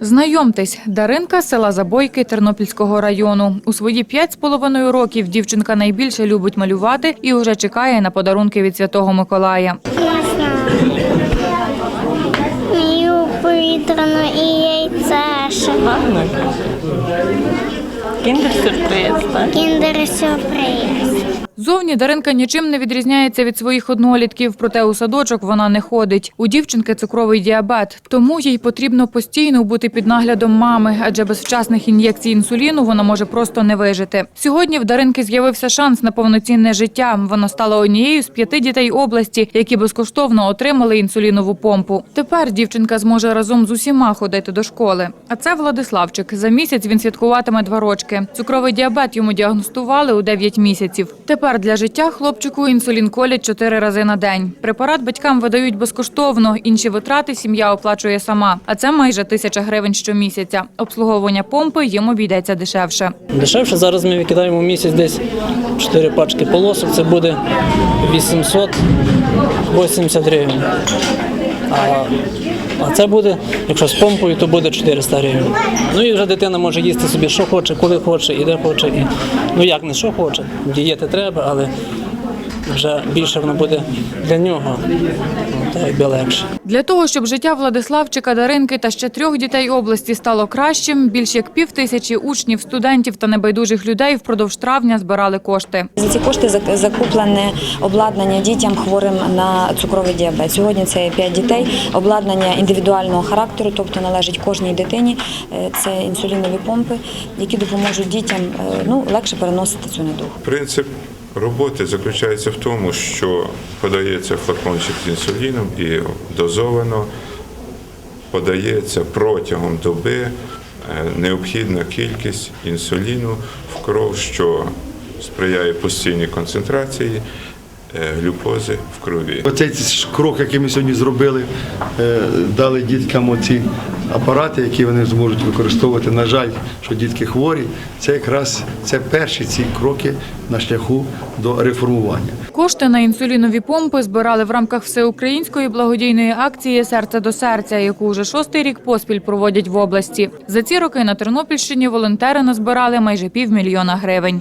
Знайомтесь, Даринка з села Забойки Тернопільського району. У свої п'ять з половиною років дівчинка найбільше любить малювати і вже чекає на подарунки від Святого Миколая. Мію повітряно і яйцешиво. Кіндер-сюрприз, так? Кіндер-сюрприз. Зовні Даринка нічим не відрізняється від своїх однолітків, проте у садочок вона не ходить. У дівчинки цукровий діабет, тому їй потрібно постійно бути під наглядом мами, адже без вчасних ін'єкцій інсуліну вона може просто не вижити. Сьогодні в Даринки з'явився шанс на повноцінне життя. Вона стала однією з п'яти дітей області, які безкоштовно отримали інсулінову помпу. Тепер дівчинка зможе разом з усіма ходити до школи. А це Владиславчик. За місяць він святкуватиме два рочки. Цукровий діабет йому діагностували у 9 місяців. Тепер для життя хлопчику інсулін колять чотири рази на день. Препарат батькам видають безкоштовно. Інші витрати сім'я оплачує сама. А це майже тисяча гривень щомісяця. Обслуговування помпи їм обійдеться дешевше. Дешевше зараз ми викидаємо місяць десь 4 пачки полосок, це буде 880 гривень. А це буде, якщо з помпою, то буде 400 гривень. Ну і вже дитина може їсти собі, що хоче, коли хоче, і де хоче. І, ну як не що хоче. Дієти треба, але вже більше воно буде для нього. Так якби легше. Для того, щоб життя Владиславчика, Даринки та ще трьох дітей області стало кращим, більш як пів тисячі учнів, студентів та небайдужих людей впродовж травня збирали кошти. За ці кошти закуплене обладнання дітям хворим на цукровий діабет. Сьогодні це 5 дітей. Обладнання індивідуального характеру, тобто належить кожній дитині. Е, Це інсулінові помпи, які допоможуть дітям е, ну, легше переносити цю недугу. Принцип роботи заключається в тому, що подається флакончик з інсуліном і дозовано подається протягом доби е, необхідна кількість інсуліну в кров, що сприяє постійній концентрації е, глюкози в крові. Оцей крок, який ми сьогодні зробили, е, дали діткам оці апарати, які вони зможуть використовувати. На жаль, що дітки хворі, це якраз це перші ці кроки на шляху до реформування. Кошти на інсулінові помпи збирали в рамках всеукраїнської благодійної акції Серце до серця, яку вже шостий рік поспіль проводять в області. За ці роки на Тернопільщині волонтери назбирали майже півмільйона гривень.